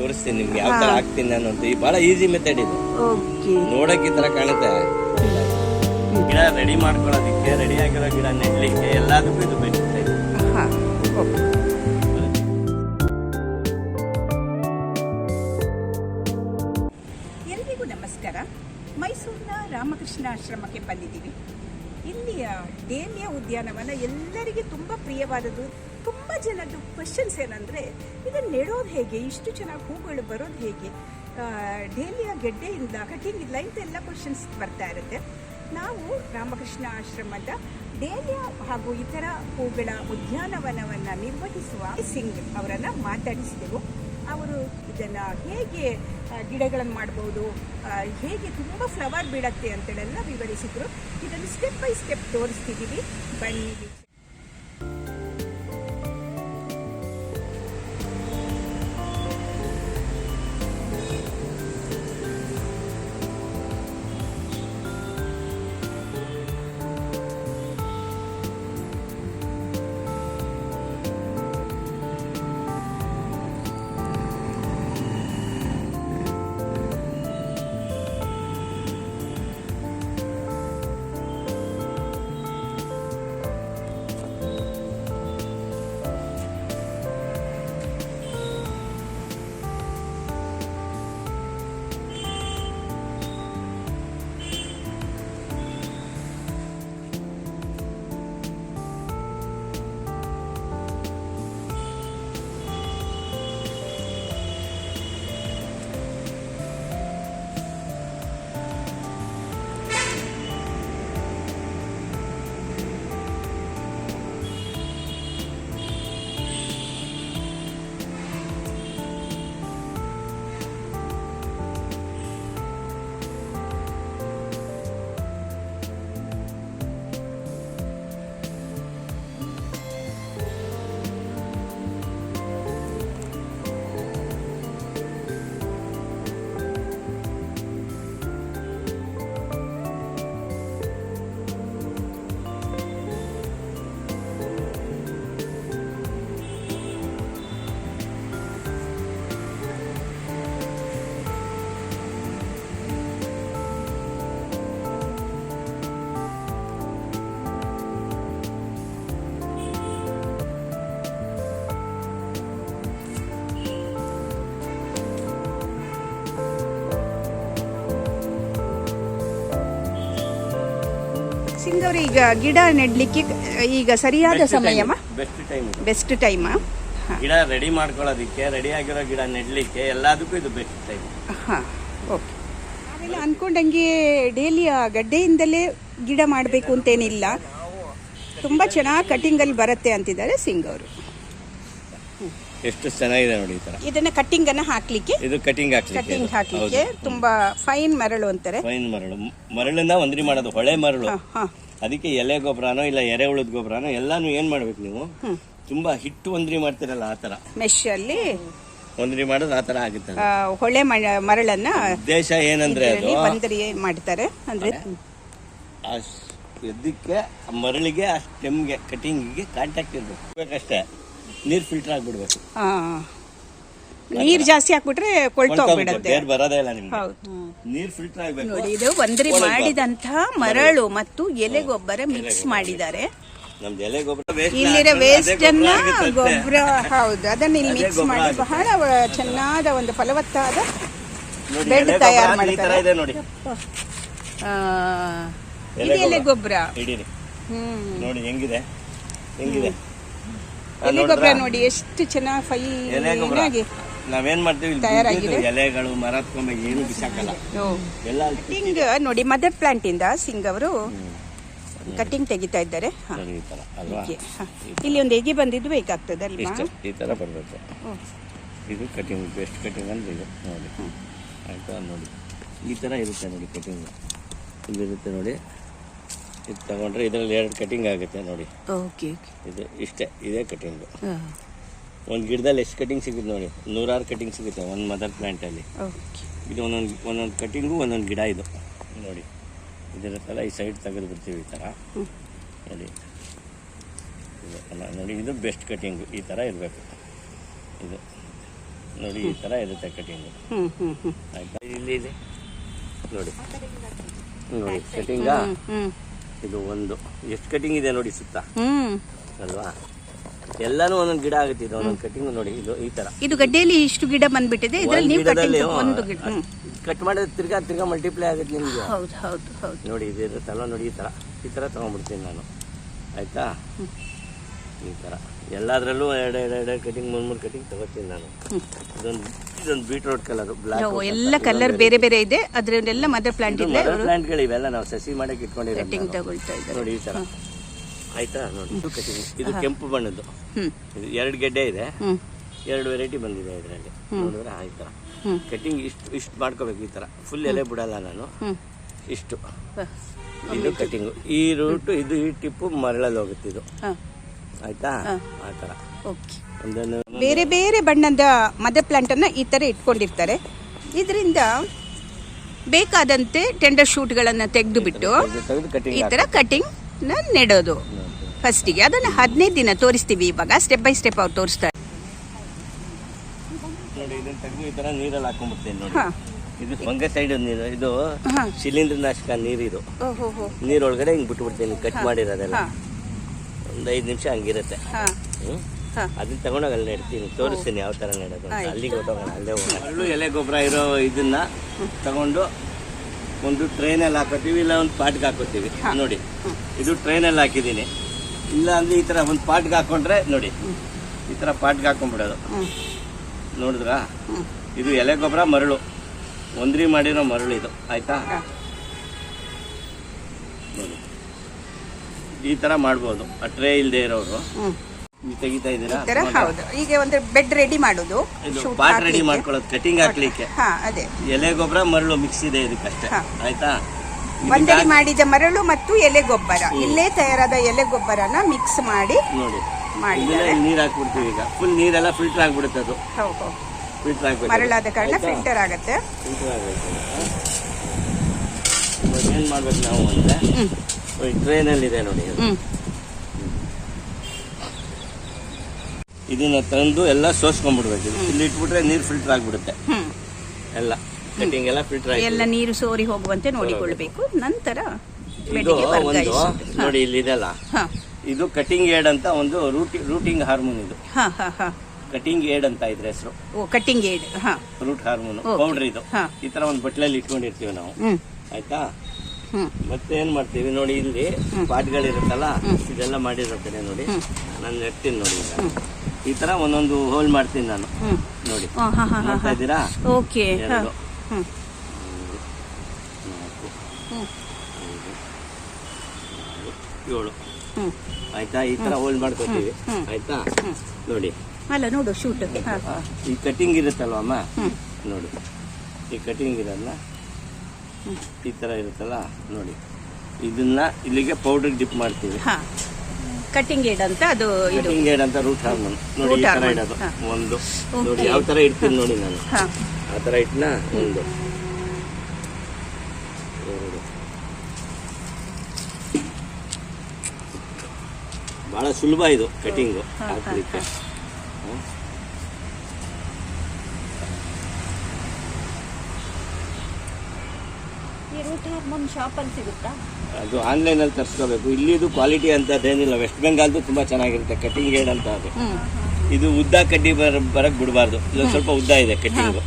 ತೋರಿಸ್ತೀನಿ ನಿಮ್ಗೆ ಯಾವ ತರ ಹಾಕ್ತೀನಿ ನಾನು ಅಂತ. ಈ ಬಹಳ ಈಸಿ ಮೆಥಡ್ ಇದು. ಓಕೆ ನೋಡಕ್ ಈ ತರ ಕಾಣುತ್ತೆ. ಗಿಡ ರೆಡಿ ಮಾಡ್ಕೊಳ್ಳೋದಿಕ್ಕೆ ರೆಡಿ ಆಗಿರೋ ಗಿಡ ನೆಡ್ಲಿಕ್ಕೆ ಎಲ್ಲದಕ್ಕೂ ಇದು ಓಕೆ. ಎಲ್ರಿಗೂ ನಮಸ್ಕಾರ. ಮೈಸೂರಿನ ರಾಮಕೃಷ್ಣ ಆಶ್ರಮಕ್ಕೆ ಬಂದಿದ್ದೀವಿ. ಇಲ್ಲಿಯ ದೇಮಿಯ ಉದ್ಯಾನವನ ಎಲ್ಲರಿಗೆ ತುಂಬ ಪ್ರಿಯವಾದದ್ದು ಜನದ್ದು ಕ್ವಶನ್ಸ್ ಏನಂದರೆ ಇದನ್ನು ನೆಡೋದು ಹೇಗೆ? ಇಷ್ಟು ಚೆನ್ನಾಗಿ ಹೂಗಳು ಬರೋದು ಹೇಗೆ? ಡೇಲಿಯ ಗೆಡ್ಡೆಯಿಂದ ಕಟಿಂಗ್ ಇಲ್ಲ ಎಲ್ಲ ಕ್ವಶನ್ಸ್ ಬರ್ತಾ ಇರುತ್ತೆ. ನಾವು ರಾಮಕೃಷ್ಣ ಆಶ್ರಮದ ಡೇಲಿಯ ಹಾಗೂ ಇತರ ಹೂಗಳ ಉದ್ಯಾನವನವನ್ನು ನಿರ್ವಹಿಸುವ ಸಿಂಗ್ ಅವರನ್ನು ಮಾತಾಡಿಸಿದೆವು ಅವರು ಇದನ್ನು ಹೇಗೆ ಗಿಡಗಳನ್ನು ಮಾಡ್ಬೋದು ಹೇಗೆ ತುಂಬ ಫ್ಲವರ್ ಬೀಳತ್ತೆ ಅಂತೇಳೆಲ್ಲ ವಿವರಿಸಿದರು. ಇದನ್ನು ಸ್ಟೆಪ್ ಬೈ ಸ್ಟೆಪ್ ತೋರಿಸ್ತಿದ್ದೀವಿ ಬನ್ನಿ. ಸಿಂಗ್ ಅವ್ರೆ, ಈಗ ಗಿಡ ನೆಡ್ಲಿಕ್ಕೆ ಈಗ ಸರಿಯಾದ ಸಮಯಮ್ಮ ಬೆಸ್ಟ್ ಟೈಮ್ ಬೆಸ್ಟ್ ಟೈಮಾ ಗಿಡ ರೆಡಿ ಮಾಡ್ಕೊಳ್ಳೋದಕ್ಕೆ ರೆಡಿ ಆಗಿರೋ ಗಿಡ ನೆಡ್ಲಿಕ್ಕೆ ಎಲ್ಲದಕ್ಕೂ ಇದು ಬೆಸ್ಟ್ ಟೈಮ್ ಹಾಂ ಓಕೆ ನಾವೆಲ್ಲ ಅಂದ್ಕೊಂಡಂಗೆ ಡೈಲಿಯ ಗಡ್ಡೆಯಿಂದಲೇ ಗಿಡ ಮಾಡಬೇಕು ಅಂತೇನಿಲ್ಲ. ತುಂಬ ಚೆನ್ನಾಗಿ ಕಟಿಂಗಲ್ಲಿ ಬರುತ್ತೆ ಅಂತಿದ್ದಾರೆ ಸಿಂಗ್ ಅವರು ಎಷ್ಟು ಚೆನ್ನಾಗಿದೆ ನೋಡಿ ಈ ತರ. ಇದನ್ನ ಕಟ್ಟಿಂಗನ್ನು ಹಾಕ್ಲಿಕ್ಕೆ. ಇದು ಕಟಿಂಗ್ ಹಾಕ್ಲಿಕ್ಕೆ ಕಟಿಂಗ್. ಹಾಕ್ಲಿಕ್ಕೆ ತುಂಬಾ ಫೈನ್ ಮರಳು ಅಂತಾರೆ. ಫೈನ್ ಮರಳು. ಮರಳನ್ನ ಒಂದ್ರಿ ಮಾಡೋದು ಹೊಳೆ ಮರಳು. ಅದಕ್ಕೆ ಎಲೆ ಗೊಬ್ಬರನೋ ಇಲ್ಲ ಎರೆಹುಳದ ಗೊಬ್ಬರನೋ ಎಲ್ಲಾನು ಏನ್ ಮಾಡ್ಬೇಕು ನೀವು? ತುಂಬಾ ಹಿಟ್ಟು ಒಂದ್ರಿ ಮಾಡ್ತಿರಲ್ಲ ಆ ತರ. ಮೆಶ್ ಅಲ್ಲಿ ಒಂದ್ರಿ ಮಾಡೋದು ಆ ತರ ಆಗುತ್ತೆ ಹೊಳೆ ಮರಳನ್ನ ಉದ್ದೇಶ ಏನಂದ್ರೆ ಅದು. ಬಂದರಿ ಮಾಡ್ತಾರೆ. ಅಂದ್ರೆ ಎದ್ದಕ್ಕೆ ಮರಳಿಗೆ ಆ ಸ್ಟೆಮ್ಗೆ ಕಟಿಂಗಿಗೆ ಕಾಂಟ್ಯಾಕ್ಟ್ ಇರ್ಬೇಕು. ಬೇಕಷ್ಟೇ. ನೀರ್ ಫಿಲ್ಟರ್ ಆಗ್ಬಿಡ್ಬೇಕು. ನೀರ್ ಜಾಸ್ತಿ ಹಾಕ್ಬಿಟ್ರೆ ಕೊಳ್ತೋಗ್ಬಿಡತ್ತೆ ಬೇರೆ ಬರೋದೇ ಇಲ್ಲ ನಿಮ್ಗೆ. ನೀರ್ ಫಿಲ್ಟರ್ ಆಗ್ಬೇಕು. ನೋಡಿ ಇದು ಒಂದ್ರಿ ಮಾಡಿದಂತ ಮರಳು ಮತ್ತು ಎಲೆ ಗೊಬ್ಬರ ಮಿಕ್ಸ್ ಮಾಡಿದ್ದಾರೆ. ನಮ್ದು ಎಲೆ ಗೊಬ್ಬರ ಇಲ್ಲಿರೋ ವೇಸ್ಟ್ ಅನ್ನ ಗೊಬ್ಬರ ಹೌದು. ಅದನ್ನ ಇಲ್ಲಿ ಮಿಕ್ಸ್ ಮಾಡಿ ಬಹಳ ಚೆನ್ನಾದ ಒಂದು ಫಲವತ್ತಾದ ಬೆಡ್ ತಯಾರು ಮಾಡ್ತಾರೆ. ನೋಡಿ. ಎಲೆ ಗೊಬ್ಬರ ನೋಡಿ ಹೆಂಗಿದೆ? ಹೆಂಗಿದೆ? ಎಲೆ ಗೊಬ್ಬರ ನೋಡಿ ಎಷ್ಟು ಚೆನ್ನಾಗಿ ಫೈನಾಗಿ ನಾವೇನ್ ಮಾಡ್ತೀವಿ ತಯಾರಾಗಿದೆ. ಎಲೆಗಳು ಮರದ ಕೊಂಬೆ ಏನು ಬಿಸಾಕಲ್ಲ. ಎಲ್ಲ ಅಲ್ಲಿ ಕಟಿಂಗ್ ನೋಡಿ ಮದರ್ ಪ್ಲಾಂಟ್ ಇಂದ ಸಿಂಗ್ ಅವರು ಕಟಿಂಗ್ ತೆಗಿತಾ ಇದ್ದಾರೆ. ಹ, ಈ ತರ ಅಲ್ವಾ? ಹೀಗೆ. ಹ. ಇಲ್ಲಿ ಒಂದು ಎಗಿ ಬಂದಿದ್ದು ಬೇಕಾಗ್ತದೆ ಅಲ್ವಾ? ಇಷ್ಟು ಈ ತರ ಬರ್ಬೇಕು. ಇದು ಕಟಿಂಗ್ ಬೆಸ್ಟ್ ಕಟಿಂಗ್ ಅಂದ್ರೆ ಇದು. ನೋಡಿ. ಆಯ್ತಾ? ನೋಡಿ. ಈ ತರ ಇರುತ್ತೆ ನೋಡಿ ಕಟಿಂಗ್ ಇಲ್ಲಿರುತ್ತೆ ನೋಡಿ. ಇದು ತಗೊಂಡ್ರೆ ಇದರಲ್ಲಿ ಎರಡು ಕಟಿಂಗ್ ಆಗುತ್ತೆ ನೋಡಿ. ಓಕೆ ಇದು ಇಷ್ಟೇ ಇದೇ ಕಟಿಂಗ್ ಒಂದು ಗಿಡದಲ್ಲಿ ಎಷ್ಟು ಕಟಿಂಗ್ ಸಿಗುತ್ತೆ ನೋಡಿ ನೂರಾರು ಕಟಿಂಗ್ ಸಿಗುತ್ತೆ ಒಂದು ಮದರ್ ಪ್ಲಾಂಟಲ್ಲಿ ಓಕೆ ಇದು ಒಂದೊಂದು ಒಂದೊಂದು ಕಟಿಂಗು ಒಂದೊಂದು ಗಿಡ ಇದು. ನೋಡಿ ಇದಿರುತ್ತಲ್ಲ ಈ ಸೈಡ್ ತೆಗೆದು ಬಿಡ್ತೀವಿ ಈ ಥರ ನೋಡಿ. ನೋಡಿ ಇದು ಬೆಸ್ಟ್ ಕಟಿಂಗು ಈ ಥರ ಇರಬೇಕು. ಇದು ನೋಡಿ ಈ ಥರ ಇರುತ್ತೆ ಕಟಿಂಗು ಆಯ್ತಾ? ಇಲ್ಲಿ ಇದೆ ನೋಡಿ. ನೋಡಿ ಕಟಿಂಗಾ ಇದು ಒಂದು. ಎಷ್ಟು ಕಟಿಂಗ್ ಇದೆ ನೋಡಿ ಸುತ್ತ. ಅಲ್ವಾ? ಎಲ್ಲಾನು ಒಂದೊಂದು ಗಿಡ ಆಗುತ್ತೆ ಇದು ಒಂದೊಂದು ಕಟಿಂಗ್ ನೋಡಿ ಇದು ಈ ತರ. ಇದು ಗಡ್ಡೆಯಲ್ಲಿ ಇಷ್ಟು ಗಿಡ ಬಂದ್ಬಿಟ್ಟಿದೆ ಇದರಲ್ಲಿ ನೀವು ಕಟಿಂಗ್ ಒಂದು ಗಿಡ ಕಟ್ ಮಾಡಿದ್ರೆ ತಿರ್ಗಾ ತಿರ್ಗಾ ಮಲ್ಟಿಪ್ಲೈ ಆಗುತ್ತೆ ನಿಮ್ಗೆ. ಹೌದು ಹೌದು ಹೌದು. ನೋಡಿ ಇದು ಇರುತ್ತಲ್ಲ ನೋಡಿ ಈ ತರ. ಈ ತರ ತಗೊಂಡ್ಬಿಡ್ತೀನಿ ನಾನು. ಆಯ್ತಾ? ಈ ತರ. ಎಲ್ಲಾದ್ರಲ್ಲೂ ಎರಡು ಎರಡು ಎರಡು ಕಟಿಂಗ್ ಮೂರು ಮೂರು ಕಟಿಂಗ್ ತಗೋತೀನಿ ನಾನು. ಇದೊಂದು ಇದೊಂದು ಬೀಟ್ರೋಟ್ ಕಲರ್ ಬ್ಲಾಕ್ ಎಲ್ಲ ಕಲರ್ ಬೇರೆ ಬೇರೆ ಇದೆ. ಅದ್ರಲ್ಲೆಲ್ಲ ಮದರ್ ಪ್ಲಾಂಟ್ ಇದೆ ಪ್ಲಾಂಟ್ಗಳು ಇವೆಲ್ಲ ನಾವು ಸಸಿ ಮಾಡಕ್ಕೆ ಇಟ್ಕೊಂಡಿರೋದು ಕಟಿಂಗ್. ತಗೊಳ್ತಾ ಇದ್ದಾರೆ. ನೋಡಿ ಈ ತರ. ಆಯ್ತಾ? ನೋಡಿ. ಇದು ಕಟಿಂಗ್ ಇದು ಕೆಂಪು ಬಣ್ಣದ್ದು. ಹ್ಮ್. ಇದು ಎರಡು ಗೆಡ್ಡೆ ಇದೆ. ಹ್ಮ್. ಎರಡು ವೆರೈಟಿ ಬಂದಿದೆ ಇದರಲ್ಲಿ. ನೋಡಿದ್ರೆ ಆ ಥರ ಕಟಿಂಗ್ ಇಷ್ಟು ಇಷ್ಟು ಮಾಡ್ಕೋಬೇಕು ಈ ಥರ ಫುಲ್ ಎಲೆ ಬಿಡಲ್ಲ ನಾನು. ಇಷ್ಟು. ಇದು ಕಟಿಂಗು ಈ ರೂಟು ಇದು ಈ ಟಿಪ್ಪು ಮರಳಲ್ಲಿ ಹೋಗುತ್ತೆ ಇದು. ಆಯ್ತಾ? ಆ ಥರ ಓಕೆ. ಒಂದನ್ನು ಬೇರೆ ಬೇರೆ ಬಣ್ಣದ ಮದರ್ ಪ್ಲಾಂಟನ್ನು ಈ ಥರ ಇಟ್ಕೊಂಡಿರ್ತಾರೆ. ಇದರಿಂದ ಬೇಕಾದಂತೆ ಟೆಂಡರ್ ಶೂಟ್ಗಳನ್ನು ತೆಗೆದು ಬಿಟ್ಟು ಈ ಥರ ಕಟಿಂಗ್ನ ನೆಡೋದು. ಫಸ್ಟಿಗೆ ಅದನ್ನು ಹದಿನೈದು ದಿನ ತೋರಿಸ್ತೀವಿ ಇವಾಗ ಸ್ಟೆಪ್ ಬೈ ಸ್ಟೆಪ್ ಅವ್ರು ತೋರಿಸ್ತಾರೆ. ಇದು ಫಂಗಸೈಡ್ ನೀರು ಇದು ಶಿಲೀಂಧ್ರ ನಾಶಕ ನೀರಿದು ನೀರೊಳಗಡೆ ಹಿಂಗೆ ಬಿಟ್ಬಿಡ್ತೀನಿ ಕಟ್ ಮಾಡಿರೋದೆಲ್ಲ. ಒಂದು ಐದು ನಿಮಿಷ ಹಂಗಿರುತ್ತೆ. ಅದನ್ನ ತಗೊಂಡೋಗಿ ಅಲ್ಲಿ ನೆಡ್ತೀನಿ ತೋರಿಸ್ತೀನಿ ಯಾವ ತರ ನೆಡೋದು ಅಲ್ಲಿಗೆ ಹೋಗೋಣ ಅಲ್ಲೇ ಹೋಗೋಣ. ಅಲ್ಲೂ ಎಲೆ ಗೊಬ್ಬರ ಇರೋ ಇದನ್ನ ತಗೊಂಡು ಒಂದು ಟ್ರೈನಲ್ಲಿ ಹಾಕೋತೀವಿ ಇಲ್ಲ ಒಂದು ಪಾಟ್ಗೆ ಹಾಕೋತೀವಿ. ನೋಡಿ ಇದು ಟ್ರೈನಲ್ಲಿ ಹಾಕಿದ್ದೀನಿ. ಇಲ್ಲ ಅಂದ್ರೆ ಈ ತರ ಒಂದು ಪಾಟ್ಗೆ ಹಾಕೊಂಡ್ರೆ ನೋಡಿ ಈ ಥರ ಪಾಟ್ಗೆ ಹಾಕೊಂಡ್ಬಿಡೋದು. ನೋಡಿದ್ರ? ನೋಡಿದ್ರಾ ಇದು ಎಲೆ ಗೊಬ್ಬರ ಮರಳು. ಒಂದ್ರಿ ಮಾಡಿರೋ ಮರಳು ಇದು. ಆಯ್ತಾ? ನೋಡಿ. ಈ ತರ ಮಾಡ್ಬೋದು. ಆ ಟ್ರೇ ಇಲ್ಲದೆ ಇರೋರು. ತರ ಹೌದು. ಈಗ ಒಂದು ಬೆಡ್ ರೆಡಿ ಮಾಡೋದು. ಪಾಟ್ ರೆಡಿ ಮಾಡ್ಕೊಳ್ಳೋದು ಕಟಿಂಗ್ ಹಾಕ್ಲಿಕ್ಕೆ. ಹಾ ಅದೇ. ಎಲೆ ಗೊಬ್ಬರ ಮರಳು ಮಿಕ್ಸ್ ಇದೆ ಇದಕ್ಕಷ್ಟೇ. ಆಯ್ತಾ? ಒಂದಡಿ ಮಾಡಿದ ಮರಳು ಮತ್ತು ಎಲೆ ಗೊಬ್ಬರ ಇಲ್ಲೇ ತಯಾರಾದ ಎಲೆ ಗೊಬ್ಬರನ ಮಿಕ್ಸ್ ಮಾಡಿ ನೋಡಿ. ಮಾಡಿದ್ದಾರೆ. ನೀರ್ ಹಾಕ್ಬಿಡ್ತೀವಿ ಈಗ. ಫುಲ್ ನೀರೆಲ್ಲ ಫಿಲ್ಟರ್ ಆಗ್ಬಿಡುತ್ತೆ ಅದು. ಹೌದು. ಫಿಲ್ಟರ್ ಆಗ್ಬೇಕು ಮರಳಾದ ಕಾರಣ ಫಿಲ್ಟರ್ ಆಗುತ್ತೆ. ಫಿಲ್ಟರ್ ಆಗ್ಬೇಕು ಏನ್ ಮಾಡ್ಬೇಕು ನಾವು ಅಂದ್ರೆ? ಟ್ರೈನಲ್ಲಿ ಇದೆ ನೋಡಿ ಇದು. ಹ್ಮ್ ಇದನ್ನ ತಂದು ಎಲ್ಲ ಸೋಸ್ಕೊಂಡ್ಬಿಡ್ಬೇಕು. ಇದು. ಇಲ್ಲಿ ಇಟ್ಬಿಟ್ರೆ ನೀರು ಫಿಲ್ಟರ್ ಆಗ್ಬಿಡುತ್ತೆ. ಹ್ಮ್. ಎಲ್ಲ ಕಟಿಂಗ್ ಎಲ್ಲ ಫಿಲ್ಟರ್ ಆಗಿ ಎಲ್ಲ ನೀರು ಸೋರಿ ಹೋಗುವಂತೆ ನೋಡಿಕೊಳ್ಬೇಕು. ನಂತರ ಇದು ಒಂದು ನೋಡಿ ಇಲ್ಲಿ ಇದೆಲ್ಲ. ಹಾ. ಇದು ಕಟಿಂಗ್ ಏಡ್ ಅಂತ ಒಂದು ರೂಟಿ ರೂಟಿಂಗ್ ಹಾರ್ಮೋನ್ ಇದು. ಹಾ ಹಾ ಹಾ. ಕಟಿಂಗ್ ಏಡ್ ಅಂತ ಇದ್ರ ಹೆಸರು. ಓ ಕಟ್ಟಿಂಗ್ ಏಡ್ ಹಾ. Root hormone Okay. ಪೌಡರ್ ಇದು. ಹಾ. ಈ ತರ ಒಂದು ಬಟ್ಲಲ್ಲಿ ಇಟ್ಕೊಂಡಿರ್ತೀವಿ ನಾವು. ಹ್ಮ್. ಆಯ್ತಾ? ಹ್ಮ್. ಮತ್ತೆ ಏನ್ ಮಾಡ್ತೀವಿ ನೋಡಿ ಇಲ್ಲಿ ಪಾಟ್ಗಳಿರುತ್ತಲ್ಲ ಇದೆಲ್ಲ ಮಾಡಿರುತ್ತೇನೆ ನೋಡಿ. ನಾನು ಇರ್ತೀನಿ ನೋಡಿ ಈಗ. ಈ ತರ ಒಂದೊಂದು ಹೋಲ್ ಮಾಡ್ತೀನಿ ನಾನು. ನೋಡಿ. ನೋಡ್ತಾ ಇದ್ದೀರಾ? ಓಕೆ ಎರಡು ನಾಲ್ಕು ಏಳು. ಆಯ್ತಾ? ಈ ತರ ಹೋಲ್ ಮಾಡ್ಕೊತೀವಿ. ಆಯ್ತಾ? ನೋಡಿ. ಅಲ್ಲ ನೋಡು ಶೂಟ್ ಈ ಕಟಿಂಗ್ ಇರುತ್ತಲ್ವ ಅಮ್ಮ? ನೋಡಿ. ಈ ಕಟಿಂಗ್ ಇರಲ್ಲ. ಈ ತರ ಇರುತ್ತಲ್ಲ? ನೋಡಿ. ಇದನ್ನ ಇಲ್ಲಿಗೆ ಪೌಡರ್ ಡಿಪ್ ಮಾಡ್ತೀವಿ. ಕಟ್ಟಿಂಗ್ ಏಡ್ ಅಂತ ಅದು ಇದು. ಕಟಿಂಗ್ ಏಡ್ ಅಂತ ರೂಟ್ ಹಾರ್ಮೋನ್ ನೋಡಿ ಈ ತರ ಇಡೋದು. ಒಂದು. ನೋಡಿ ಯಾವ ತರ ಇಡ್ತೀನಿ ನೋಡಿ ನಾನು. ಹಾ. ಆ ತರ ಇಟ್ನ? ಒಂದು. ಎರಡು. ಬಹಳ ಸುಲಭ ಇದು ಕಟಿಂಗು. ಹಾಕ್ಲಿಕ್ಕೆ. ರೂಟ್ ಹಾರ್ಮೋನ್ ಶಾಪಲ್ಲಿ ಸಿಗುತ್ತಾ? ಅದು ಆನ್ಲೈನ್ ಅಲ್ಲಿ ತರಿಸ್ಕೋಬೇಕು. ಇಲ್ಲಿದು ಕ್ವಾಲಿಟಿ ಅಂತದೇನಿಲ್ಲ ವೆಸ್ಟ್ ಬೆಂಗಾಲ್ದು ತುಂಬಾ ಚೆನ್ನಾಗಿರುತ್ತೆ ಕಟಿಂಗ್ ಏಡ್ ಅಂತ ಅದು. ಇದು ಉದ್ದ ಕಡ್ಡಿ ಬರ ಬರಕ್ ಬಿಡಬಾರ್ದು. ಇದು ಸ್ವಲ್ಪ ಉದ್ದ ಇದೆ ಕಟ್ಟಿಂಗು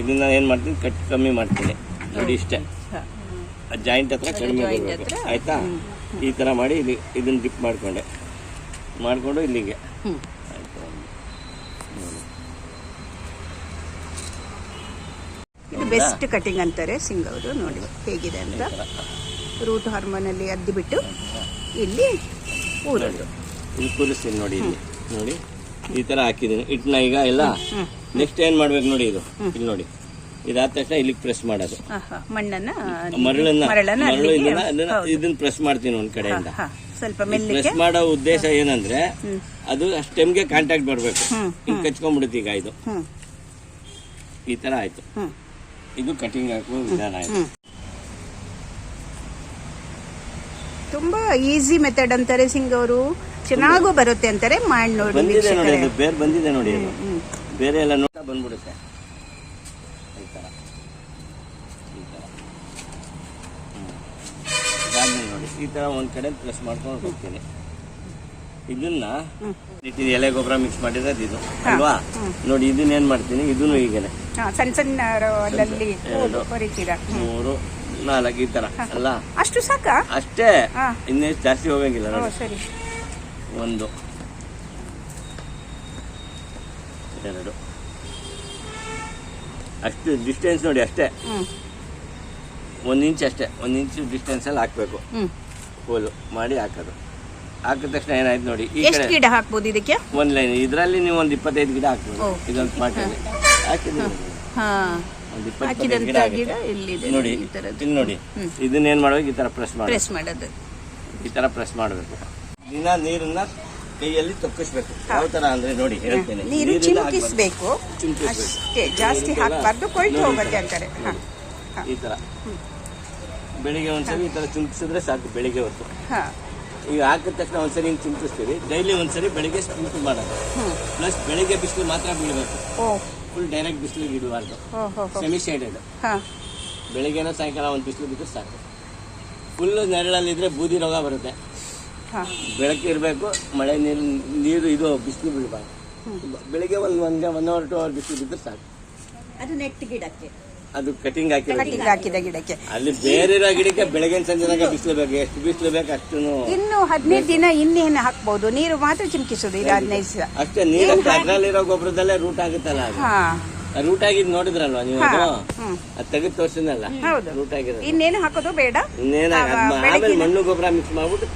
ಇದನ್ನ ಏನ್ ಮಾಡ್ತೀನಿ? ಕಟ್ ಕಮ್ಮಿ ಮಾಡ್ತೀನಿ. ನೋಡಿ ಇಷ್ಟೇ. ಜಾಯಿಂಟ್ ಹತ್ರ ಕಡಿಮೆ ಬರಬೇಕು? ಆಯ್ತಾ? ಈ ತರ ಮಾಡಿ ಇಲ್ಲಿ ಇದನ್ನ ಡಿಪ್ ಮಾಡ್ಕೊಂಡೆ. ಮಾಡ್ಕೊಂಡು ಇಲ್ಲಿಗೆ. ಬೆಸ್ಟ್ ಕಟಿಂಗ್ ಅಂತಾರೆ ಸಿಂಗ್ ಅವರು ನೋಡಿ ಹೇಗಿದೆ ಅಂತ. ರೂಟ್ ಹಾರ್ಮೋನಲ್ಲಿ ಅದ್ದಿ ಬಿಟ್ಟು ಇಲ್ಲಿ ಊರೋದು ಇಲ್ಲಿ ಕೂರಿಸ್ತೀನಿ ನೋಡಿ ಇಲ್ಲಿ. ನೋಡಿ ಈ ತರ ಹಾಕಿದ್ದೀನಿ. ಇಟ್ನ ಈಗ ಎಲ್ಲ. ನೆಕ್ಸ್ಟ್ ಏನ್ ಮಾಡ್ಬೇಕು ನೋಡಿ ಇದು? ಇಲ್ಲಿ ನೋಡಿ. ಇದಾದ ತಕ್ಷಣ ಇಲ್ಲಿಗೆ ಪ್ರೆಸ್ ಮಾಡೋದು. ಮಣ್ಣನ್ನ ಮರಳನ್ನ ಮರಳು ಇದನ್ನ ಪ್ರೆಸ್ ಮಾಡ್ತೀನಿ ಒಂದ್ ಕಡೆಯಿಂದ. ಸ್ವಲ್ಪ ಪ್ರೆಸ್ ಮಾಡೋ ಉದ್ದೇಶ ಏನಂದ್ರೆ ಅದು ಸ್ಟೆಮ್ಗೆ ಕಾಂಟ್ಯಾಕ್ಟ್ ಬರಬೇಕು. ಹಿಂಗ್ ಕಚ್ಕೊಂಡ್ಬಿಡುತ್ತೆ ಈಗ ಇದು. ಈ ತರ ಆಯ್ತು. ಇದು ಕಟಿಂಗ್ ಹಾಕುವ ವಿಧಾನ ಇದೆ. ತುಂಬಾ ಈಸಿ ಮೆಥಡ್ ಅಂತಾರೆ ಸಿಂಗ್ ಅವರು. ಚೆನ್ನಾಗೂ ಬರುತ್ತೆ ಅಂತಾರೆ ಮಾಡಿ ನೋಡಿ ಬಂದಿದೆ ನೋಡಿ ಅದು ಬೇರೆ ಬಂದಿದೆ ನೋಡಿ ಅದು. ಬೇರೆ ಎಲ್ಲ ನೋಡ್ತಾ ಬಂದ್ಬಿಡುತ್ತೆ. ಈ ಥರ ಈ ಥರ ಹ್ಮ್. ಇದಾದ್ಮೇಲೆ ನೋಡಿ ಈ ಥರ ಒಂದು ಕಡೆ ಪ್ರೆಸ್ ಮಾಡ್ಕೊಂಡು ಹೋಗ್ತೀನಿ. ಇದನ್ನ ಎಲೆ ಗೊಬ್ಬರ ಮಿಕ್ಸ್ ಮಾಡಿದ್ರೆ ಇದು. ಅಲ್ವಾ? ನೋಡಿ ಇದನ್ನ ಏನ್ ಮಾಡ್ತೀನಿ? ಇದನ್ನು ಹೀಗೇನೆ. ಸಣ್ಣ ಸಣ್ಣ ಅಲ್ಲಲ್ಲಿ ಮೂರು ನಾಲ್ಕು ಈ ತರ ಅಲ್ಲ? ಅಷ್ಟು ಸಾಕ? ಅಷ್ಟೇ. ಇನ್ನೇ ಜಾಸ್ತಿ ಹೋಗಂಗಿಲ್ಲ ನೋಡಿ. ಸರಿ. ಒಂದು ಎರಡು. ಅಷ್ಟು ಡಿಸ್ಟೆನ್ಸ್ ನೋಡಿ ಅಷ್ಟೇ. ಒಂದ್ ಇಂಚ್ ಅಷ್ಟೇ. ಒಂದ್ ಇಂಚ್ ಡಿಸ್ಟೆನ್ಸಲ್ಲಿ ಹಾಕಬೇಕು. ಹಾಕ್ಬೇಕು ಕೋಲು ಮಾಡಿ ಹಾಕೋದು. ಹಾಕಿದ ತಕ್ಷಣ ಏನಾಯ್ತು ನೋಡಿ ಈ ಎಷ್ಟು ಕಡೆ ಗಿಡ ಹಾಕ್ಬೋದು ಇದಕ್ಕೆ? ಒಂದ್ ಲೈನ್ ಇದರಲ್ಲಿ ನೀವು ಒಂದ್ ಇಪ್ಪತ್ತೈದು ಗಿಡ ಹಾಕ್ಬೋದು. ಓ. ಇದೊಂದು ಪಾಟಲ್ಲಿ ಹಾಕಿದ್ರೆ ಹಾ. ಒಂದು ಇಪ್ಪತ್ತೈದು ಹಾಕಿದಂತ ಗಿಡ ಗಿಡ ಆಗುತ್ತೆ. ಇಲ್ಲಿದೆ. ನೋಡಿ ಈ ತರದ್ದು. ಇಲ್ಲಿ ನೋಡಿ. ಇದನ್ನ ಏನ್ ಮಾಡ್ಬೇಕು ಈ ತರ ಪ್ರೆಸ್ ಮಾಡಿ ಪ್ರೆಸ್ ಮಾಡೋದು. ಈ ತರ ಪ್ರೆಸ್ ಮಾಡಬೇಕು. ದಿನ ನೀರನ್ನ ಕೈಯಲ್ಲಿ ತೊಕ್ಕಿಸ್ಬೇಕು. ಯಾವ ತರ ಅಂದ್ರೆ ನೋಡಿ ಹೇಳ್ತೇನೆ. ನೀರು ನೀರಿಲ್ಲ ಹಾಕ್ಬಾರ್ದು. ಚಿಮುಕಿಸ್ಬೇಕು ಚಿಮ್ಕಿಸ್ಬೇಕು. ಅಷ್ಟೇ ಜಾಸ್ತಿ ಹಾಕಬಾರ್ದು. ಕೊಳ್ತು ನೋಡಿ ಹೋಗುತ್ತೆ ತರ. ಅಂತಾರೆ. ಹಾ. ಈ ತರ. ಬೆಳಿಗ್ಗೆ ಒಂದ್ಸಲ ಈ ತರ ಚುಮ್ಕಿಸಿದ್ರೆ ಸಾಕು ಬೆಳಿಗ್ಗೆ ಹೊತ್ತು. ಹಾ. ಈಗ ಹಾಕಿದ ತಕ್ಷಣ ಒಂದ್ಸರಿ ಹಿಂಗೆ ಚಿಂತಿಸ್ತೀವಿ ಡೈಲಿ ಒಂದ್ಸರಿ ಬೆಳಿಗ್ಗೆ ಸ್ಪ್ರಿಂಕಲ್ ಮಾಡೋದು ಹ್ಮ್. ಪ್ಲಸ್ ಬೆಳಿಗ್ಗೆ ಬಿಸಿಲು ಮಾತ್ರ ಬೀಳಬೇಕು. ಫುಲ್ ಡೈರೆಕ್ಟ್ ಬಿಸಿಲು ಇಡಬಾರ್ದು ಸೆಮಿ ಶೇಡೆಡ್ ಹಾ. ಬೆಳಿಗ್ಗೆನೋ ಸಾಯಂಕಾಲ ಒಂದು ಬಿಸಿಲು ಬಿದ್ದು ಸಾಕು. ಫುಲ್ ನೆರಳಲ್ಲಿದ್ರೆ ಬೂದಿ ರೋಗ ಬರುತ್ತೆ. ಹಾ. ಬೆಳಕು ಇರಬೇಕು ಮಳೆ ನೀರು ನೀರು ಇದು ಬಿಸಿಲು ಬೀಳಬಾರ್ದು ಬೆಳಿಗ್ಗೆ ಒಂದು ಒಂದು ಒನ್ ಅವರ್ ಟು ಅವರ್ ಬಿಸಿಲು ಬಿದ್ದರೆ ಸಾಕು. ಅದು ನೆಟ್ ಗಿಡಕ್ಕೆ. ಅದು ಕಟಿಂಗ್ ಹಾಕಿ ಕಟ್ಟಿಗೆ ಹಾಕಿದ ಗಿಡಕ್ಕೆ. ಅಲ್ಲಿ ಬೇರೆ ಇರೋ ಗಿಡಕ್ಕೆ ಬೆಳಗ್ಗೆ ಸಂಜೆನಾಗ ಬಿಸಿಲು ಬೇಕು ಎಷ್ಟು ಬಿಸಿಲು ಬೇಕು ಅಷ್ಟು ಇನ್ನು ಹದಿನೈದು ದಿನ ಇನ್ನೇನು ಹಾಕ್ಬಹುದು ನೀರು ಮಾತ್ರ ಚಿಮುಕಿಸೋದು ಇಲ್ಲ ಹದಿನೈದು ದಿವಸ ಅಷ್ಟೇ ನೀರು ಅದ್ರಲ್ಲಿರೋ ಗೊಬ್ಬರದಲ್ಲೇ ರೂಟ್ ಆಗುತ್ತಲ್ಲ ಅದು. ಹಾ. ರೂಟ್ ಆಗಿದ್ ನೋಡಿದ್ರಲ್ವಾ ನೀವು ಅದು? ತೆಗೆದು ತೋರಿಸಿದ್ನಲ್ಲ? ಹೌದು. ರೂಟ್ ಆಗಿರೋದು. ಇನ್ನೇನು ಹಾಕೋದು ಬೇಡ? ಇನ್ನೇನ ಆಮೇಲೆ ಮಣ್ಣು ಗೊಬ್ಬರ ಮಿಕ್ಸ್ ಮಾಡ್ಬಿಟ್ಟು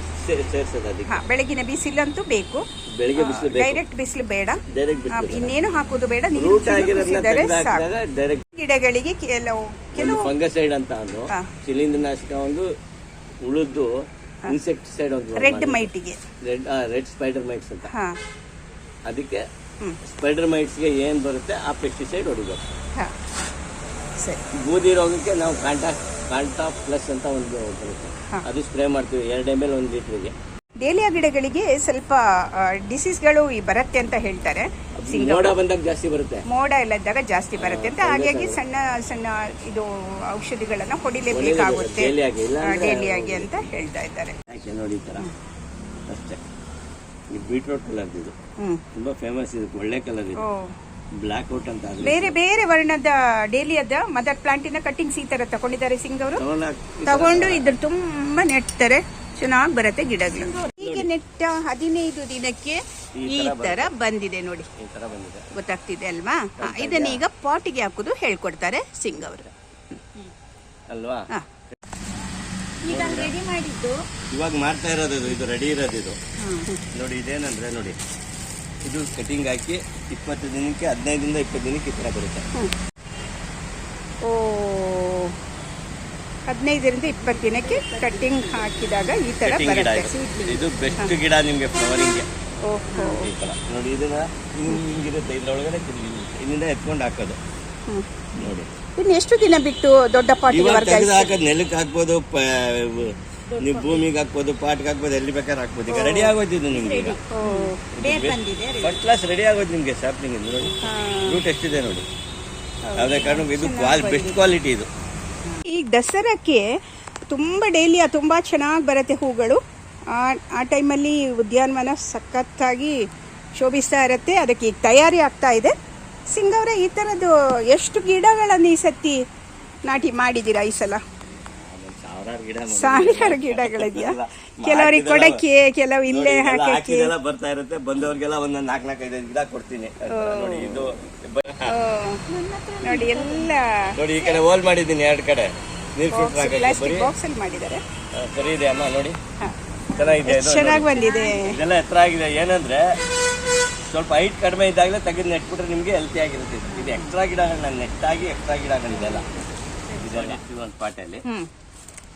ಸೇರ್ಸೋದು ಅದಕ್ಕೆ. ಹಾ ಬೆಳಗಿನ ಬಿಸಿಲಂತೂ ಬೇಕು. ಬೆಳಿಗ್ಗೆ ಬಿಸಿಲು ಬೇಕು. ಡೈರೆಕ್ಟ್ ಬಿಸಿಲು ಬೇಡ. ಡೈರೆಕ್ಟ್ ಇನ್ನೇನು ಹಾಕೋದು ಬೇಡ. ನೀರು ರೂಟ್ ಡೈರೆಕ್ಟ್ ಗಿಡಗಳಿಗೆ ಕೆಲವು ಕೆಲವು ಫಂಗಸೈಡ್ ಅಂತ ಒಂದು. ಶಿಲೀಂಧ್ರನಾಶಕ ಒಂದು ಉಳಿದು ಇನ್ಸೆಕ್ಟಿಸೈಡ್ ಒಂದು ರೆಡ್ ಮೈಟಿಗೆ ರೆಡ್ ರೆಡ್ ಸ್ಪೈಡರ್ ಮೈಟ್ಸ್ ಅಂತ. ಹಾ. ಅದಕ್ಕೆ. ಸ್ಪೈಡರ್ ಮೈಟ್ಸ್ಗೆ ಏನು ಬರುತ್ತೆ ಆ ಪೆಸ್ಟಿಸೈಡ್ ಹೊಡಿಬೇಕು. ಹಾ ಸರಿ. ಬೂದಿ ರೋಗಕ್ಕೆ ನಾವು ಕಾಂಟಾ ಕಾಂಟಾ ಪ್ಲಸ್ ಅಂತ ಒಂದು ಬರುತ್ತೆ. ಅದು ಸ್ಪ್ರೇ ಮಾಡ್ತೀವಿ ಎರಡು ಎಂ ಎಲ್ ಒಂದು ಲೀಟ್ರಿಗೆ. ಡೇಲಿಯಾ ಗಿಡಗಳಿಗೆ ಸ್ವಲ್ಪ ಡಿಸೀಸ್ಗಳು ಬರುತ್ತೆ ಅಂತ ಹೇಳ್ತಾರೆ. ಮೋಡ ಬಂದಾಗ ಜಾಸ್ತಿ ಬರುತ್ತೆ. ಮೋಡ ಎಲ್ಲ ಇದ್ದಾಗ ಜಾಸ್ತಿ ಬರುತ್ತೆ ಅಂತ. ಹಾಗಾಗಿ ಸಣ್ಣ ಸಣ್ಣ ಇದು ಔಷಧಿಗಳನ್ನ ಹೊಡಿಲೇಬೇಕಾಗುತ್ತೆ. ಡೈಲಿಯಾಗಿ ಅಂತ ಹೇಳ್ತಾ ಇದ್ದಾರೆ. ನೋಡಿ ಅಷ್ಟೇ. ಬೀಟ್ರೂಟ್ ಕಲರ್ ಇದು. ತುಂಬಾ ಫೇಮಸ್ ಇದು ಒಳ್ಳೆ ಕಲರ್ ಇದು. ಬ್ಲಾಕ್ ಔಟ್ ಅಂತ ಆದ್ರೆ ಬೇರೆ ಬೇರೆ ವರ್ಣದ ಡೇಲಿಯದ ಮದರ್ ಪ್ಲಾಂಟಿನ ಕಟ್ಟಿಂಗ್ಸ್ ಈ ತರ ತಗೊಂಡಿದ್ದಾರೆ ಸಿಂಗ್ ಅವರು. ತಗೊಂಡು ಇದ್ರ ತುಂಬಾ ನೆಟ್ತಾರೆ ಚೆನ್ನಾಗಿ ಬರುತ್ತೆ ಗಿಡಗಳು. ಹೀಗೆ ನೆಟ್ಟ ಹದಿನೈದು ದಿನಕ್ಕೆ ಈ ತರ ಬಂದಿದೆ ನೋಡಿ. ಗೊತ್ತಾಗ್ತಿದೆ ಅಲ್ವಾ? ಇದನ್ನ ಈಗ ಪಾಟಿಗೆ ಹಾಕುದು ಹೇಳ್ಕೊಡ್ತಾರೆ ಸಿಂಗ್ ಅವರು. ಅಲ್ವಾ? ಹಾ. ಈಗ ರೆಡಿ ಮಾಡಿದ್ದು ಇವಾಗ ಮಾಡ್ತಾ ಇರೋದು ಇದು, ಇದು ರೆಡಿ ಇರೋದು ಇದು ನೋಡಿ ಇದೇನಂದ್ರೆ ನೋಡಿ ಇದು ಕಟಿಂಗ್ ಹಾಕಿ ಇಪ್ಪತ್ತು ದಿನಕ್ಕೆ ಹದಿನೈದರಿಂದ ಇಪ್ಪತ್ತು ದಿನಕ್ಕೆ ಈ ಥರ ಬರುತ್ತೆ ಓ ಹದಿನೈದರಿಂದ ಇಪ್ಪತ್ತು ದಿನಕ್ಕೆ ಕಟ್ಟಿಂಗ್ ಹಾಕಿದಾಗ ಈ ತರ ಕಟಿಂಗ್ ಗಿಡ ಬರುತ್ತೆ ಇದು ಇದು ಬೆಸ್ಟ್ ಗಿಡ ನಿಮಗೆ ಫ್ಲವರಿಂಗ್ಗೆ ಓಹೋ ಈ ಥರ ನೋಡಿ ಇದನ್ನ ಹಿಂಗ್ ಹಿಂಗಿರುತ್ತೆ ಇದ್ರೊಳಗಡೆ ತಿರ್ಗಿ ಇಲ್ಲಿಂದ ಎತ್ಕೊಂಡು ಹಾಕೋದು ನೋಡಿ ಇನ್ನು ಎಷ್ಟು ದಿನ ಬಿಟ್ಟು ದೊಡ್ಡ ಪಾಟಿಗೆ ವರ್ಗಾಯಿಸಿ? ಹಾಕೋದು ನೆಲಕ್ಕೆ ಹಾಕ್ಬೋದು ನೀವು ಭೂಮಿಗೆ ಹಾಕ್ಬೋದು ಪಾಟ್ಗೆ ಹಾಕ್ಬೋದು ಎಲ್ಲಿ ಬೇಕಾದ್ರೆ ಹಾಕ್ಬೋದು. ಈಗ ರೆಡಿ ಆಗೋಯ್ತು ಇದು ನಿಮ್ಗೆ ಈಗ. ಫಸ್ಟ್ ಕ್ಲಾಸ್ ರೆಡಿ ಆಗೋದು ನಿಮಗೆ ಸರ್ ಇದು ನೋಡಿ. ರೂಟ್ ಎಷ್ಟಿದೆ ನೋಡಿ. ಯಾವುದೇ ಕಾರಣ ಇದು ಕ್ವಾಲ್ ಬೆಸ್ಟ್ ಕ್ವಾಲಿಟಿ ಇದು. ಈ ದಸರಾಕ್ಕೆ ತುಂಬ ಡೈಲಿ ತುಂಬ ಚೆನ್ನಾಗಿ ಬರುತ್ತೆ ಹೂಗಳು. ಆ ಆ ಟೈಮಲ್ಲಿ ಉದ್ಯಾನವನ ಸಖತ್ತಾಗಿ ಶೋಭಿಸ್ತಾ ಇರುತ್ತೆ. ಅದಕ್ಕೆ ಈಗ ತಯಾರಿ ಆಗ್ತಾ ಇದೆ. ಸಿಂಗವ್ರೆ ಈ ಥರದ್ದು ಎಷ್ಟು ಗಿಡಗಳನ್ನು ಈ ಸತಿ ನಾಟಿ ಮಾಡಿದ್ದೀರಾ ಈ ಸಲ? ಸಾವಿರಾರು ಗಿಡಗಳಿದೆಯಾ? ಕೆಲವರಿಗೆ ಕೊಡಕ್ಕೆ ಕೆಲವು ಇಲ್ಲೇ ಹಾಕಕ್ಕೆ. ಬರ್ತಾ ಇರುತ್ತೆ. ಬಂದವರಿಗೆಲ್ಲ ಒಂದೊಂದು ನಾಲ್ಕು ನಾಲ್ಕು ಐದು ಗಿಡ ಕೊಡ್ತೀನಿ. ನೋಡಿ ಇದು ನೋಡಿ ಎಲ್ಲ ನೋಡಿ ಈ ಕಡೆ ಹೋಲ್ ಮಾಡಿದ್ದೀನಿ ಎರಡು ಕಡೆ. ನೀರ್ ಫಿಲ್ಟರ್ ಪ್ಲಾಸ್ಟಿಕ್ ಬರೀ ಬಾಕ್ಸಲ್ಲಿ ಮಾಡಿದ್ದಾರೆ. ಸರಿ ಇದೆ ಅಮ್ಮ? ನೋಡಿ. ಚೆನ್ನಾಗಿದೆ ಚೆನ್ನಾಗಿ ಬಂದಿದೆ. ಇದೆಲ್ಲ ಎತ್ತರ ಆಗಿದೆ. ಏನಂದ್ರೆ ಸ್ವಲ್ಪ ಹೈಟ್ ಕಡಿಮೆ ಇದ್ದಾಗಲೇ ತೆಗೆದು ನೆಟ್ಬಿಟ್ರೆ ನಿಮಗೆ ಹೆಲ್ತಿ ಆಗಿರುತ್ತೆ. ಇದು. ಎಕ್ಸ್ಟ್ರಾ ಎಕ್ಸ್ಟ್ರಾ ನಾನು ನೆಟ್ಟಾಗಿ ಎಕ್ಸ್ಟ್ರಾ ಗಿಡಗಳಿದೆಲ್ಲ ಇದೆಲ್ಲ ಒಂದು ಪಾಟಲ್ಲಿ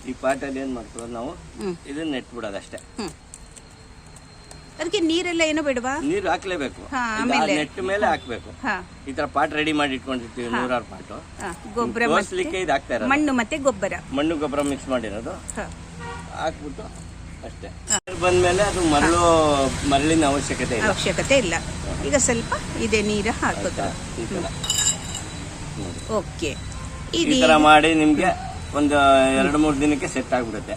ಈ ಪಾಟಲ್ಲಿ ಏನ್ ಮಾಡ್ತೀವಿ ನಾವು. ಇದನ್ನ ನೆಟ್ಬಿಡೋದು ಅಷ್ಟೇ ಅದಕ್ಕೆ ನೀರೆಲ್ಲ ಏನೋ ಬಿಡುವಾ? ನೀರು ಹಾಕ್ಲೇಬೇಕು? ನೆಟ್ ಮೇಲೆ ಹಾಕ್ಬೇಕು. ಈ ತರ ಪಾಟ್ ರೆಡಿ ಮಾಡಿ ಇಟ್ಕೊಂಡಿರ್ತೀವಿ ನೂರಾರು ಪಾಟು. ಗೊಬ್ಬರ ಮತ್ತೆ ತೋರ್ಸ್ಲಿಕ್ಕೆ ಇದು ಹಾಕ್ತಾ ಮಣ್ಣು ಮತ್ತೆ ಗೊಬ್ಬರ. ಮಣ್ಣು ಗೊಬ್ಬರ ಮಿಕ್ಸ್ ಮಾಡಿರೋದು. ಹಾಕ್ಬಿಟ್ಟು ಅಷ್ಟೇ. ಬಂದ್ಮೇಲೆ ಅದು ಮರಳು ಮರಳಿನ ಅವಶ್ಯಕತೆ ಇಲ್ಲ. ಅವಶ್ಯಕತೆ ಇಲ್ಲ. ಈಗ ಸ್ವಲ್ಪ ಇದೆ ನೀರ ಹಾಕೋದು. ಈ ತರ. ಓಕೆ. ಈ ಮಾಡಿ ನಿಮ್ಗೆ ಒಂದು ಎರಡು ಮೂರು ದಿನಕ್ಕೆ ಸೆಟ್ ಆಗ್ಬಿಡುತ್ತೆ.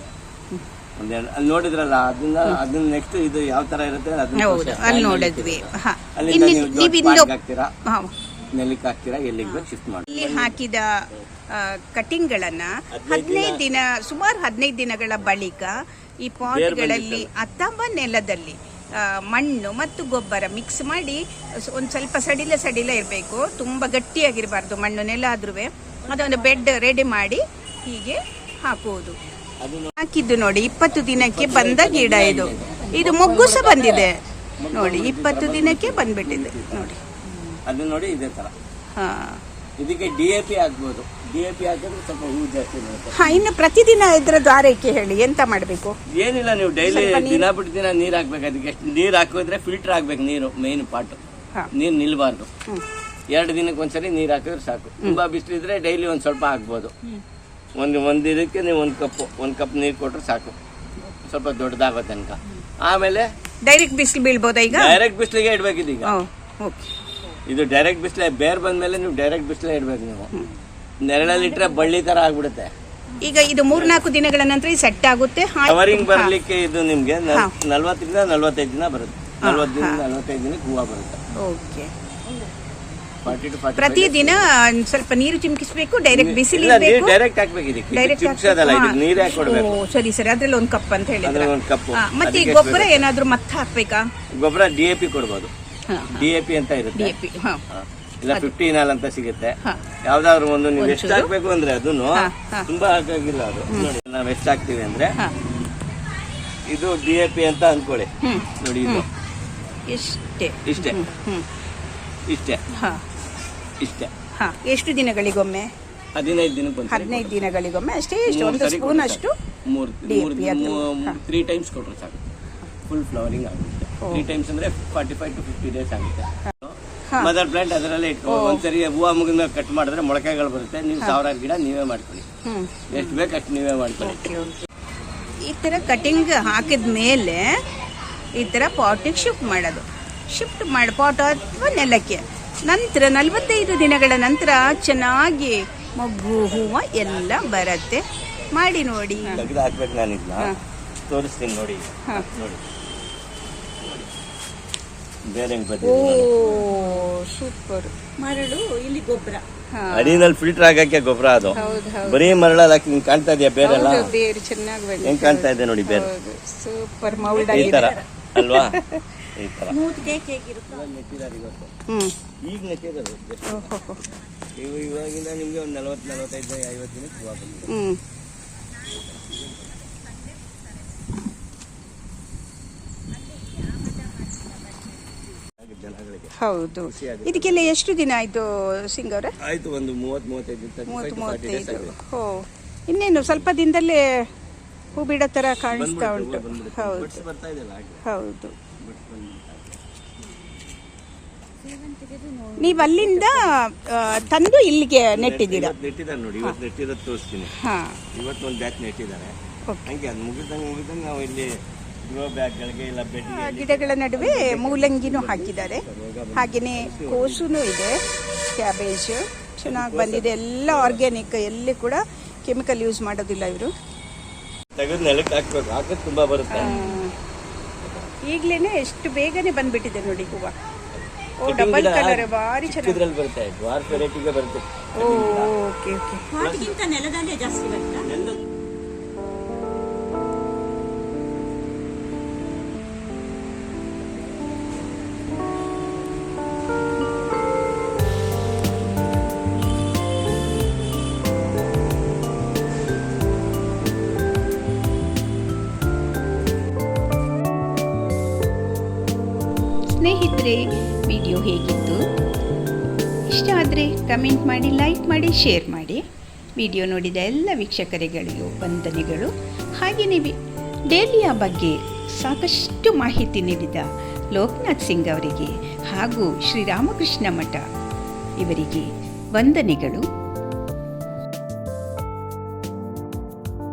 ಒಂದೆರಡು ಅಲ್ಲಿ ನೋಡಿದ್ರಲ್ಲ ಅದನ್ನ ಅದನ್ನ ನೆಕ್ಸ್ಟ್ ಇದು ಯಾವ ತರ ಇರುತ್ತೆ ಅದನ್ನ. ಅಲ್ಲಿ ನೋಡಿದ್ವಿ. ಅಲ್ಲಿಂದ ನೀವು ಹಾಕ್ತೀರಾ? ನೆಲಕ್ಕೆ ಹಾಕ್ತೀರಾ? ಎಲ್ಲಿಗೆ ಬೇಕು? ಶಿಫ್ಟ್ ಮಾಡಿ. ಇಲ್ಲಿ ಹಾಕಿದ ಕಟಿಂಗ್ಗಳನ್ನ ಹದಿನೈದು ದಿನ ಸುಮಾರು ಹದಿನೈದು ದಿನಗಳ ಬಳಿಕ ಈ ಪಾಟ್ಗಳಲ್ಲಿ ಅಥವಾ ನೆಲದಲ್ಲಿ ಮಣ್ಣು ಮತ್ತು ಗೊಬ್ಬರ ಮಿಕ್ಸ್ ಮಾಡಿ ಒಂದು ಸ್ವಲ್ಪ ಸಡಿಲ ಸಡಿಲ ಇರಬೇಕು. ತುಂಬ ಗಟ್ಟಿಯಾಗಿರಬಾರ್ದು ಮಣ್ಣು ನೆಲ ಆದ್ರೂ ಅದೊಂದು ಬೆಡ್ ರೆಡಿ ಮಾಡಿ ಹೀಗೆ ಹಾಕುವುದು. ಹಾಕಿದ್ದು ನೋಡಿ ಇಪ್ಪತ್ತು ದಿನಕ್ಕೆ ಬಂದ ಗಿಡ ಇದು. ಇದು ಮೊಗ್ಗು ಸಹ ಬಂದಿದೆ. ನೋಡಿ ಇಪ್ಪತ್ತು ದಿನಕ್ಕೆ ಬಂದ್ಬಿಟ್ಟಿದೆ. ನೋಡಿ. ಅದನ್ನ ನೋಡಿ ಇದೇ ತರ. ಹಾ. ಇದಕ್ಕೆ ಡಿ ಎ ಪಿ ಆಗ್ಬೋದು. ಡಿ ಎ ಪಿ ಹಾಕಿದ್ರೆ ಸ್ವಲ್ಪ ಹೂ ಜಾಸ್ತಿ ಬರುತ್ತೆ. ಹಾ ಇನ್ನು ಪ್ರತಿದಿನ ಇದ್ರದ್ದು ಆರೈಕೆ ಹೇಳಿ? ಎಂತ ಮಾಡಬೇಕು? ಏನಿಲ್ಲ ನೀವು ಡೈಲಿ ದಿನ ಬಿಟ್ಟು ದಿನ ನೀರು ಹಾಕ್ಬೇಕು. ಅದಕ್ಕೆ ನೀರು ಹಾಕಿದ್ರೆ ಫಿಲ್ಟರ್ ಆಗ್ಬೇಕು ನೀರು ಮೇನ್ ಪಾರ್ಟ್. ನೀರು ನಿಲ್ಬಾರ್ದು. ಎರಡು ದಿನಕ್ಕೆ ಒಂದ್ಸರಿ ನೀರು ಹಾಕಿದ್ರೆ ಸಾಕು. ತುಂಬಾ ಬಿಸಿಲಿದ್ರೆ ಡೈಲಿ ಒಂದ್ ಸ್ವಲ್ಪ ಹಾಕ್ಬೋದು. ಒಂದು ಒಂದು ಇದಕ್ಕೆ ನೀವು ಒಂದು ಕಪ್ಪು ಒಂದು ಕಪ್ ನೀರು ಕೊಟ್ರೆ ಸಾಕು. ಸ್ವಲ್ಪ ದೊಡ್ಡದಾಗೋ ತನಕ. ಆಮೇಲೆ ಡೈರೆಕ್ಟ್ ಬಿಸಿಲು ಬೀಳ್ಬೋದಾ ಈಗ? ಡೈರೆಕ್ಟ್ ಬಿಸಿಲಿಗೆ ಇಡಬೇಕಿದೀಗ. ಓಕೆ. ಇದು ಡೈರೆಕ್ಟ್ ಬಿಸಿಲೆ ಬೇರ್ ಬಂದ್ಮೇಲೆ ನೀವು ಡೈರೆಕ್ಟ್ ಬಿಸಿಲೆ ಇಡಬೇಕು ನೀವು. ನೆರಳಲ್ಲಿ ಇಟ್ಟರೆ ಬಳ್ಳಿ ತರ ಆಗ್ಬಿಡುತ್ತೆ. ಈಗ ಇದು ಮೂರ್ನಾಲ್ಕು ದಿನಗಳ ನಂತರ ಸೆಟ್ ಆಗುತ್ತೆ. ಕವರಿಂಗ್ ಬರ್ಲಿಕ್ಕೆ ಇದು ನಿಮ್ಗೆ ನಲವತ್ತರಿಂದ ನಲ್ವತ್ತೈದು ದಿನ ಬರುತ್ತೆ. ನಲ್ವತ್ತು ದಿನ ನಲ್ವತ್ತೈದು ದಿನಕ್ಕೆ ಹೂವು ಬರುತ್ತೆ. ಓಕೆ. ಪ್ರತಿದಿನ ಸ್ವಲ್ಪ ನೀರು ಚಿಮುಕಿಸಬೇಕು ಡೈರೆಕ್ಟ್ ಬಿಸಿಲು ಡೈರೆಕ್ಟ್ ಹಾಕ್ಬೇಕು ಇದಕ್ಕೆ. ಇದು ಡೈರೆಕ್ಟ್ ಇದಕ್ಕೆ ನೀರೇ ಹಾಕೊಡ್ಬೇಕು ಸರಿ ಸರಿ. ಅದ್ರಲ್ಲಿ ಒಂದು ಕಪ್ ಅಂತ ಹೇಳಿದ್ರೆ ಒಂದು ಕಪ್ಪು ಮತ್ತೆ ಗೊಬ್ಬರ ಏನಾದ್ರೂ ಮತ್ತೆ ಹಾಕ್ಬೇಕಾ? ಗೊಬ್ಬರ ಡಿಎಪಿ ಎ ಪಿ ಕೊಡ್ಬೋದು. ಡಿ ಎ ಪಿ ಅಂತ ಇರುತ್ತೆ. ಎ ಪಿ ಹಾ. ಹಾ. ಇಲ್ಲ ಫಿಫ್ಟೀನ್ ಹಾಲ್ ಅಂತ ಸಿಗುತ್ತೆ. ಯಾವ್ದಾದ್ರು ಒಂದು ನೀವು ಎಷ್ಟು ಹಾಕ್ಬೇಕು ಅಂದ್ರೆ ಅದನ್ನು. ತುಂಬಾ ಹಾಕಾಗಿಲ್ಲ ಅದು. ನೋಡಿ ನಾವ್ ಎಷ್ಟು ಹಾಕ್ತಿವಿ ಅಂದ್ರೆ ಇದು ಡಿ ಎ ಪಿ ಅಂತ ಅನ್ಕೊಳ್ಳಿ. ನೋಡಿ ಇದು. ಇಷ್ಟೇ. ಇಷ್ಟೇ. ಇಷ್ಟೇ. ಹಾ. ಇಷ್ಟೇ. ಹಾ. ಎಷ್ಟು ದಿನಗಳಿಗೊಮ್ಮೆ? ಹದಿನೈದು ದಿನಕ್ಕೆ ಒಂದು ಹದಿನೈದು ದಿನಗಳಿಗೊಮ್ಮೆ ಅಷ್ಟೇ ಎಷ್ಟು ಒಂದು ಸ್ಪೂನ್ ಅಷ್ಟು ಮೂರು ಮೂರು ತ್ರೀ ಟೈಮ್ಸ್ ಕೊಟ್ಟರು ಸಾಕು. ಫುಲ್ ಫ್ಲವರಿಂಗ್ ಆಗುತ್ತೆ. ತ್ರೀ ಟೈಮ್ಸ್ ಅಂದ್ರೆ forty five to fifty days ಆಗುತ್ತೆ ಮದರ್ ಪ್ಲಾಂಟ್ ಅದರಲ್ಲೇ ಇಟ್ಕೊಂಡು ಒಂದ್ಸರಿ ಹೂವು ಮುಗಿದ ಕಟ್ ಮಾಡಿದ್ರೆ ಮೊಳಕೆಗಳು ಬರುತ್ತೆ. ನೀವು ಸಾವಿರಾರು ಗಿಡ ನೀವೇ ಮಾಡ್ಕೊಳ್ಳಿ. ಎಷ್ಟು ಬೇಕು ಅಷ್ಟು ನೀವೇ ಮಾಡ್ಕೊಳ್ಳಿ. ಈ ಥರ ಕಟಿಂಗ್ ಹಾಕಿದ ಮೇಲೆ ಈ ಥರ ಪಾಟಿಗೆ ಶಿಫ್ಟ್ ಮಾಡೋದು. ಶಿಫ್ಟ್ ಮಾಡಿ ಪಾಟ್ ಅಥವಾ ನೆಲಕ್ಕೆ. ನಂತರ ನಲವತ್ತೈದು ದಿನಗಳ ನಂತರ ಚೆನ್ನಾಗಿ ಮೊಗ್ಗು ಹೂವು ಎಲ್ಲ ಬರುತ್ತೆ. ಮಾಡಿ ನೋಡಿ. ಹಾಕ್ಬೇಕು ನಾನು ತೋರಿಸ್ತೀನಿ ನೋಡಿ. ನೋಡಿ. ಬೇರೆ ಓ ಸೂಪರ್ ಮರಳು ಇಲ್ಲಿ ಗೊಬ್ಬರ. ಅಡಿನಲ್ಲಿ ಫಿಲ್ಟರ್ ಆಗಕ್ಕೆ ಗೊಬ್ಬರ ಅದು. ಹೌದು ಹೌದು. ಬರೀ ಮರಳಲ್ಲ ಹಾಕಿ ಹಿಂಗ್ ಕಾಣ್ತಾ ಇದೆಯಾ ಬೇರೆ ಹೌದು, ಬೇರು ಚೆನ್ನಾಗಿ ಬಂದಿದೆ. ಹೆಂಗ್ ಕಾಣ್ತಾ ಇದೆ ನೋಡಿ ಬೇರೆ? ಸೂಪರ್ ಮೌಲ್ಡ್ ಈ ತರ ಆಗಿದೆ ಅಲ್ವಾ? ಈ ತರ. ಸ್ಮೂತ್ ಕೇಕ್ ಹೇಗಿರುತ್ತೆ? ನೆಟ್ಟಿದ್ದಾರೆ ಇವತ್ತು. ಹ್ಮ್. ಈಗ ನೆಟ್ಟಿರೋದು. ಓಹೋ ಇವು ಇವಾಗಿಂದ ನಿಮ್ಗೆ ಒಂದು ನಲವತ್ತು ನಲವತ್ತೈದು ಐವತ್ತು ದಿನಕ್ಕೆ ಹೂವು ಬಂದಿದೆ ಹ್ಮ್ ಹಾಗೆ ಜನಗಳಿಗೆ ಹೌದು. ಇದಕ್ಕೆಲ್ಲ ಎಷ್ಟು ದಿನ ಆಯ್ತು ಸಿಂಗ್ ಅವರೇ? ಆಯ್ತು ಒಂದು ಮೂವತ್ತು ಮೂವತ್ತು 35 to 40 days ಮೂವತ್ತೈದು. ಓ ಇನ್ನೇನು ಸ್ವಲ್ಪ ದಿನದಲ್ಲೇ ಹೂ ಬಿಡೋ ತರ ಕಾಣಿಸ್ತಾ ಉಂಟು. ಹೌದು. ಹೌದು. ನೀವು ಅಲ್ಲಿಂದ ತಂದು ಇಲ್ಲಿಗೆ ನೆಟ್ಟಿದ್ದೀರಾ? ನೆಟ್ಟಿದ್ದಾರೆ ನೋಡಿ ಇವತ್ತು ನೆಟ್ಟಿರೋದು ತೋರಿಸ್ತೀನಿ. ಹಾ. ಇವತ್ತು ಒಂದು ಬ್ಯಾಚ್ ನೆಟ್ಟಿದ್ದಾರೆ. ಹಂಗೆ ಅದು ಮುಗಿದಂಗೆ ಮುಗಿದಂಗೆ ನಾವು ಇಲ್ಲಿ ಗಿಡಗಳ ನಡುವೆ ಮೂಲಂಗಿನೂ ಹಾಕಿದ್ದಾರೆ. ಹಾಗೆಯೇ ಕೋಸುನು ಇದೆ ಕ್ಯಾಬೇಜ್. ಚೆನ್ನಾಗಿ ಬಂದಿದೆ ಎಲ್ಲ ಆರ್ಗ್ಯಾನಿಕ್ ಎಲ್ಲಿ ಕೂಡ ಕೆಮಿಕಲ್ ಯೂಸ್ ಮಾಡೋದಿಲ್ಲ ಇವರು. ಈಗ್ಲೇನೆ ನೆಲಕ್ಕೆ ಹಾಕ್ಬೇಕು ಹಾಕಿದ್ರೆ ತುಂಬಾ ಬರುತ್ತೆ. ಈಗಲೇ ಎಷ್ಟು ಬೇಗನೆ ಬಂದ್ಬಿಟ್ಟಿದೆ ನೋಡಿ ಹೂವು. ಓ ಡಬಲ್ ಕಲರ್ ಭಾರಿ ಚೆನ್ನಾಗಿ ಬರುತ್ತೆ ಓಕೆ ವೆರೈಟಿಗೆ ಬರುತ್ತೆ. ಓ ಓಕೆ ನೆಲದಲ್ಲಿ ಸ್ನೇಹಿತರೆ ವಿಡಿಯೋ ಹೇಗಿತ್ತು? ಇಷ್ಟ ಆದರೆ ಕಮೆಂಟ್ ಮಾಡಿ ಲೈಕ್ ಮಾಡಿ ಶೇರ್ ಮಾಡಿ. ವಿಡಿಯೋ ನೋಡಿದ ಎಲ್ಲ ವೀಕ್ಷಕರಿಗಳಿಗೂ ವಂದನೆಗಳು. ಹಾಗೆಯೇ ಡೇಲಿಯಾ ಬಗ್ಗೆ ಸಾಕಷ್ಟು ಮಾಹಿತಿ ನೀಡಿದ ಲೋಕನಾಥ್ ಸಿಂಗ್ ಅವರಿಗೆ ಹಾಗೂ ಶ್ರೀರಾಮಕೃಷ್ಣ ಮಠ ಇವರಿಗೆ ವಂದನೆಗಳು.